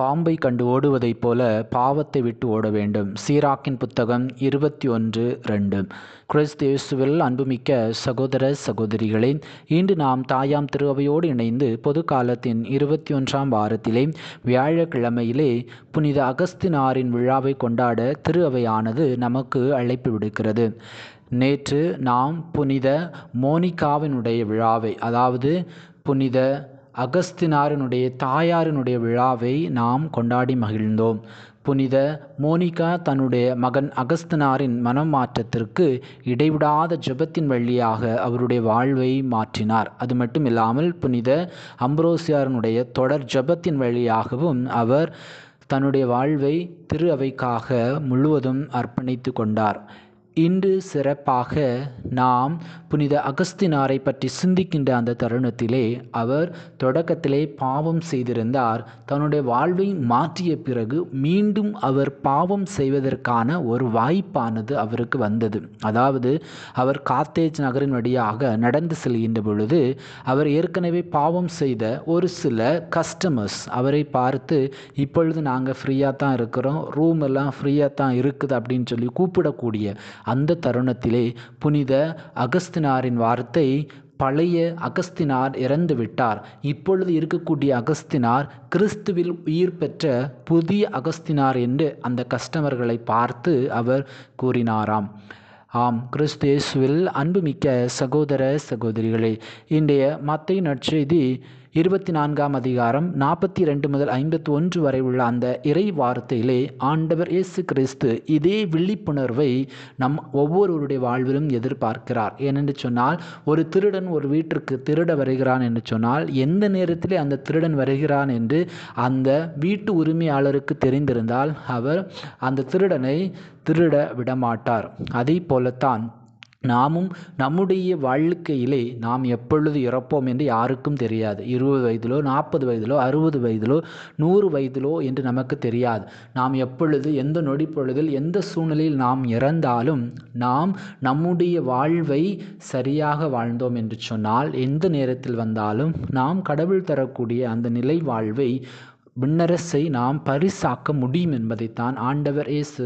பாம்பை கண்டு ஓடுவதைப் போல பாவத்தை விட்டு ஓட வேண்டும். சீராக்கின் புத்தகம் இருபத்தி ஒன்று ரெண்டு. கிறிஸ்து இயேசுவில் அன்புமிக்க சகோதர சகோதரிகளே இன்று நாம் தாயாம் திருவையோடு இணைந்து பொது காலத்தின் இருபத்தி ஒன்றாம் வாரத்திலே வியாழக்கிழமையிலே புனித அகஸ்தினாரின் விழாவை கொண்டாட திருவையானது நமக்கு அழைப்பு விடுக்கிறது. நேற்று நாம் புனித மோனிகாவினுடைய விழாவை அதாவது புனித அகஸ்தினாரினுடைய தாயாரினுடைய விழாவை நாம் கொண்டாடி மகிழ்ந்தோம். புனித மோனிகா தன்னுடைய மகன் அகஸ்தினாரின் மனம் மாற்றத்திற்கு இடைவிடாத ஜெபத்தின் வழியாக அவருடைய வாழ்வை மாற்றினார். அது மட்டும் இல்லாமல் புனித அம்ப்ரோசியாரனுடைய தொடர் ஜெபத்தின் வழியாகவும் அவர் தன்னுடைய வாழ்வை திரு அவைக்காக முழுவதும் அர்ப்பணித்து கொண்டார். இன்று சிறப்பாக நாம் புனித அகஸ்தினாரை பற்றி சிந்திக்கின்ற அந்த தருணத்திலே அவர் தொடக்கத்திலே பாவம் செய்திருந்தார். தன்னுடைய வாழ்வை மாற்றிய பிறகு மீண்டும் அவர் பாவம் செய்வதற்கான ஒரு வாய்ப்பானது அவருக்கு வந்தது. அதாவது அவர் காத்தேஜ் நகரின் வழியாக நடந்து செல்கின்ற பொழுது அவர் ஏற்கனவே பாவம் செய்த ஒரு சில கஸ்டமர்ஸ் அவரை பார்த்து இப்பொழுது நாங்கள் ஃப்ரீயாக தான் இருக்கிறோம். ரூம் எல்லாம் ஃப்ரீயாக தான் இருக்குது அப்படின்னு சொல்லி கூப்பிடக்கூடிய அந்த தருணத்திலே புனித அகஸ்தினாரின் வார்த்தை பழைய அகஸ்தினார் இறந்து விட்டார். இப்பொழுது இருக்கக்கூடிய அகஸ்தினார் கிறிஸ்துவில் உயிர் பெற்ற புதிய அகஸ்தினார் என்று அந்த கஸ்டமர்களை பார்த்து அவர் கூறினாராம். ஆம் கிறிஸ்து இயேசுவில் அன்புமிக்க சகோதர சகோதரிகளே இன்றைய மத்திய நற்செய்தி இருபத்தி நான்காம் அதிகாரம் நாற்பத்தி ரெண்டு முதல் ஐம்பத்தி ஒன்று வரை உள்ள அந்த இறை வார்த்தையிலே ஆண்டவர் இயேசு கிறிஸ்து இதே விழிப்புணர்வை நம் ஒவ்வொருவருடைய வாழ்விலும் எதிர்பார்க்கிறார். ஏனென்று சொன்னால் ஒரு திருடன் ஒரு வீட்டிற்கு திருட வருகிறான் என்று சொன்னால் எந்த நேரத்திலே அந்த திருடன் வருகிறான் என்று அந்த வீட்டு உரிமையாளருக்கு தெரிந்திருந்தால் அவர் அந்த திருடனை திருட விடமாட்டார். அதே போலத்தான் நாமும் நம்முடைய வாழ்க்கையிலே நாம் எப்பொழுது இறப்போம் என்று யாருக்கும் தெரியாது. இருபது வயதிலோ நாற்பது வயதிலோ அறுபது வயதிலோ நூறு வயதிலோ என்று நமக்கு தெரியாது. நாம் எப்பொழுது எந்த நொடி பொழுதில் எந்த சூழ்நிலையில் நாம் இறந்தாலும் நாம் நம்முடைய வாழ்வை சரியாக வாழ்ந்தோம் என்று சொன்னால் எந்த நேரத்தில் வந்தாலும் நாம் கடவுள் தரக்கூடிய அந்த நிலை வாழ்வை விண்ணரசை நாம் பரிசாக்க முடியும் என்பதைத்தான் ஆண்டவர் இயேசு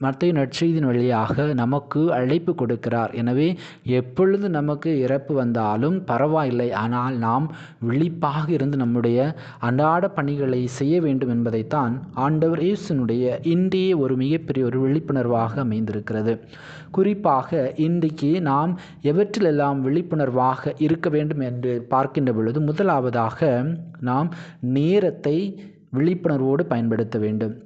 இன்றைய மத்திய நற்செய்தியின் வழியாக நமக்கு அழைப்பு கொடுக்கிறார். எனவே எப்பொழுது நமக்கு இறப்பு வந்தாலும் பரவாயில்லை. ஆனால் நாம் விழிப்பாக இருந்து நம்முடைய அன்றாட பணிகளை செய்ய வேண்டும் என்பதைத்தான் ஆண்டவர் இயேசுனுடைய இன்றைய ஒரு மிகப்பெரிய ஒரு விழிப்புணர்வாக அமைந்திருக்கிறது. குறிப்பாக இன்றைக்கு நாம் எவற்றிலெல்லாம் விழிப்புணர்வாக இருக்க வேண்டும் என்று பார்க்கின்ற பொழுது முதலாவதாக நாம் நேரத்தை விழிப்புணர்வோடு பயன்படுத்த வேண்டும்.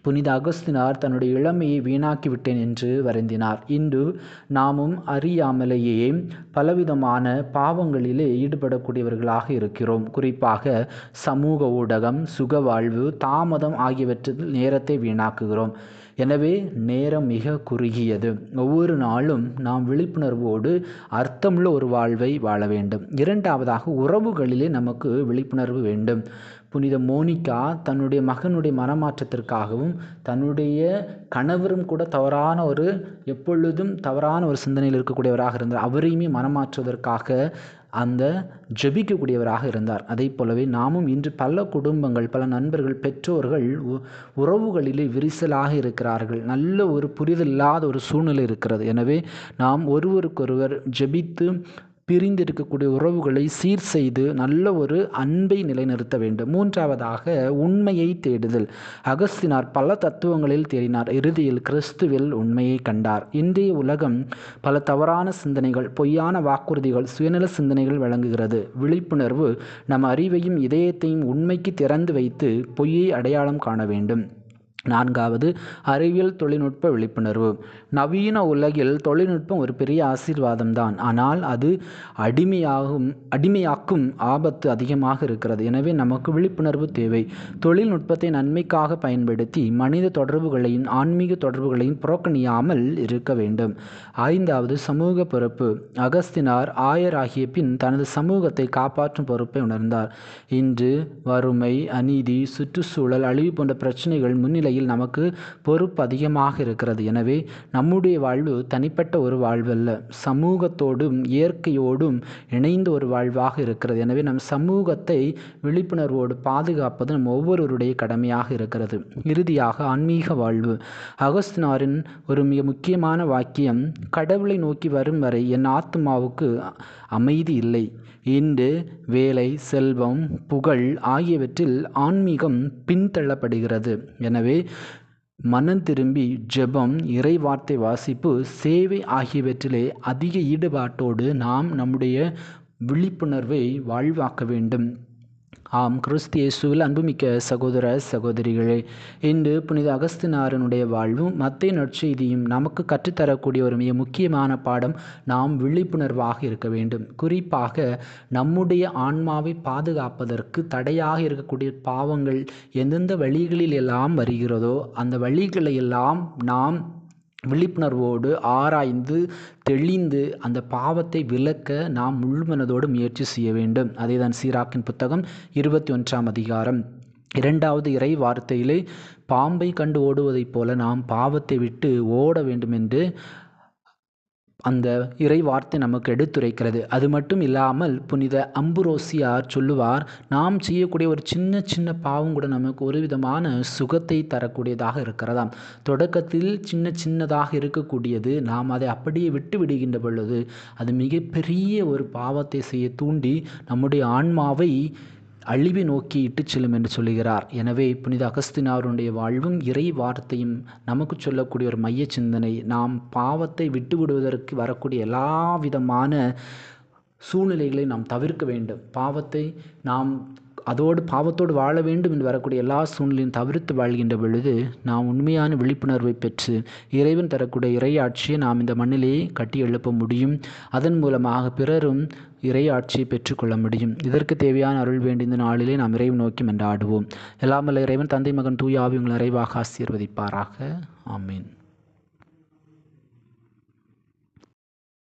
புனித அகஸ்தினார் தன்னுடைய இளமையை வீணாக்கிவிட்டேன் என்று வருந்தினார். இன்று நாமும் அறியாமலேயே பலவிதமான பாவங்களிலே ஈடுபடக்கூடியவர்களாக இருக்கிறோம். குறிப்பாக சமூக ஊடகம் சுகவாழ்வு தாமதம் ஆகியவற்றில் நேரத்தை வீணாக்குகிறோம். எனவே நேரம் மிக குறுகியது. ஒவ்வொரு நாளும் நாம் விழிப்புணர்வோடு அர்த்தமுள்ள ஒரு வாழ்வை வாழ வேண்டும். இரண்டாவதாக உறவுகளிலே நமக்கு விழிப்புணர்வு வேண்டும். புனித மோனிகா தன்னுடைய மகனுடைய மனமாற்றத்திற்காகவும் தன்னுடைய கணவரும் கூட தவறான ஒரு எப்பொழுதும் தவறான ஒரு சிந்தனையில் இருக்கக்கூடியவராக இருந்தார். அவரையுமே மனமாற்றுவதற்காக அந்த ஜெபிக்கக்கூடியவராக இருந்தார். அதை போலவே நாமும் இன்று பல குடும்பங்கள் பல நண்பர்கள் பெற்றோர்கள் உறவுகளிலே விரிசலாக இருக்கிறார்கள். நல்ல ஒரு புரிதல் இல்லாத ஒரு சூழ்நிலை இருக்கிறது. எனவே நாம் ஒருவருக்கொருவர் ஜெபித்து பிரிந்து இருக்கக்கூடிய உறவுகளை சீர் செய்து நல்ல ஒரு அன்பை நிலைநிறுத்த வேண்டும். மூன்றாவதாக உண்மையை தேடுதல். அகஸ்தினார் பல தத்துவங்களில் தேடினார். இறுதியில் கிறிஸ்துவில் உண்மையை கண்டார். இன்றைய உலகம் பல தவறான சிந்தனைகள் பொய்யான வாக்குறுதிகள் சுயநல சிந்தனைகள் வழங்குகிறது. விழிப்புணர்வு நம் அறிவையும் இதயத்தையும் உண்மைக்கு திறந்து வைத்து பொய்யை அடையாளம் காண வேண்டும். நான்காவது அறிவியல் தொழில்நுட்ப விழிப்புணர்வு. நவீன உலகில் தொழில்நுட்பம் ஒரு பெரிய ஆசீர்வாதம் தான் ஆனால் அது அடிமையாகும் அடிமையாக்கும் ஆபத்து அதிகமாக இருக்கிறது. எனவே நமக்கு விழிப்புணர்வு தேவை. தொழில்நுட்பத்தை நன்மைக்காக பயன்படுத்தி மனித தொடர்புகளையும் ஆன்மீக தொடர்புகளையும் புறக்கணியாமல் இருக்க வேண்டும். ஐந்தாவது சமூக பொறுப்பு. அகஸ்தினார் ஆயர் ஆகிய பின் தனது சமூகத்தை காப்பாற்றும் பொறுப்பை உணர்ந்தார். இன்று வறுமை அநீதி சுற்றுச்சூழல் அழிவு போன்ற பிரச்சனைகள் முன்னிலை சூழ்நிலையில் நமக்கு பொறுப்பு அதிகமாக இருக்கிறது. எனவே நம்முடைய வாழ்வு தனிப்பட்ட ஒரு வாழ்வல்ல. சமூகத்தோடும் இயற்கையோடும் இணைந்த ஒரு வாழ்வாக இருக்கிறது. எனவே நம் சமூகத்தை விழிப்புணர்வோடு பாதுகாப்பது நம் ஒவ்வொருவருடைய கடமையாக இருக்கிறது. இறுதியாக ஆன்மீக வாழ்வு. அகஸ்தினாரின் ஒரு மிக முக்கியமான வாக்கியம் கடவுளை நோக்கி வரும் வரை என் ஆத்மாவுக்கு அமைதி இல்லை. இன்று வேலை செல்வம் புகழ் ஆகியவற்றில் ஆன்மீகம் பின்தள்ளப்படுகிறது. எனவே மனம் திரும்பி ஜெபம் இறைவார்த்தை வாசிப்பு சேவை ஆகியவற்றிலே அதிக ஈடுபாட்டோடு நாம் நம்முடைய விழிப்புணர்வை வாழ்வாக்க வேண்டும். ஆம் கிறிஸ்து இயேசுவில் அன்புமிக்க சகோதர சகோதரிகளே இன்று புனித அகஸ்தினாரனுடைய வாழ்வும் மத்திய நற்செய்தியும் நமக்கு கற்றுத்தரக்கூடிய ஒரு மிக முக்கியமான பாடம் நாம் விழிப்புணர்வாக இருக்க வேண்டும். குறிப்பாக நம்முடைய ஆன்மாவை பாதுகாப்பதற்கு தடையாக இருக்கக்கூடிய பாவங்கள் எந்தெந்த வழிகளில் எல்லாம் வருகிறதோ அந்த வழிகளை எல்லாம் நாம் விழிப்புணர்வோடு ஆராய்ந்து தெளிந்து அந்த பாவத்தை விலக்க நாம் முழுமனதோடு முயற்சி செய்ய வேண்டும். அதேதான் சீராக்கின் புத்தகம் இருபத்தி ஒன்றாம் அதிகாரம். இரண்டாவது இறை வார்த்தையிலே பாம்பை கண்டு ஓடுவதைப் போல நாம் பாவத்தை விட்டு ஓட வேண்டும் என்று அந்த இறை வார்த்தை நமக்கு எடுத்துரைக்கிறது. அது மட்டும் இல்லாமல் புனித அம்புரோசியார் சொல்லுவார் நாம் செய்யக்கூடிய ஒரு சின்ன சின்ன பாவம் கூட நமக்கு ஒரு விதமான சுகத்தை தரக்கூடியதாக இருக்கிறதாம். தொடக்கத்தில் சின்ன சின்னதாக இருக்கக்கூடியது நாம் அதை அப்படியே விட்டு விடுகின்ற பொழுது அது மிகப்பெரிய ஒரு பாவத்தை செய்ய தூண்டி நம்முடைய ஆன்மாவை அழிவை நோக்கி இட்டு செல்லும் என்று சொல்லுகிறார். எனவே புனித அகஸ்தினாருடைய வாழ்வும் இறை வார்த்தையும் நமக்கு சொல்லக்கூடிய ஒரு மைய சிந்தனை நாம் பாவத்தை விட்டு விடுவதற்கு வரக்கூடிய எல்லா விதமான சூழ்நிலைகளை நாம் தவிர்க்க வேண்டும். பாவத்தை நாம் அதோடு பாவத்தோடு வாழ வேண்டும் என்று வரக்கூடிய எல்லா சூழ்நிலையும் தவிர்த்து வாழ்கின்ற பொழுது நாம் உண்மையான விழிப்புணர்வை பெற்று இறைவன் தரக்கூடிய இறையாட்சியை நாம் இந்த மண்ணிலேயே கட்டி எழுப்ப முடியும். அதன் மூலமாக பிறரும் இறையாட்சியை பெற்றுக்கொள்ள முடியும். இதற்கு தேவையான அருள் வேண்டிய இந்த நாளிலே நாம் இறைவன் நோக்கி மென்றாடுவோம். எல்லாமல்ல இறைவன் தந்தை மகன் தூயாவி உங்கள் நிறைவாக ஆசீர்வதிப்பாராக. ஆமீன்.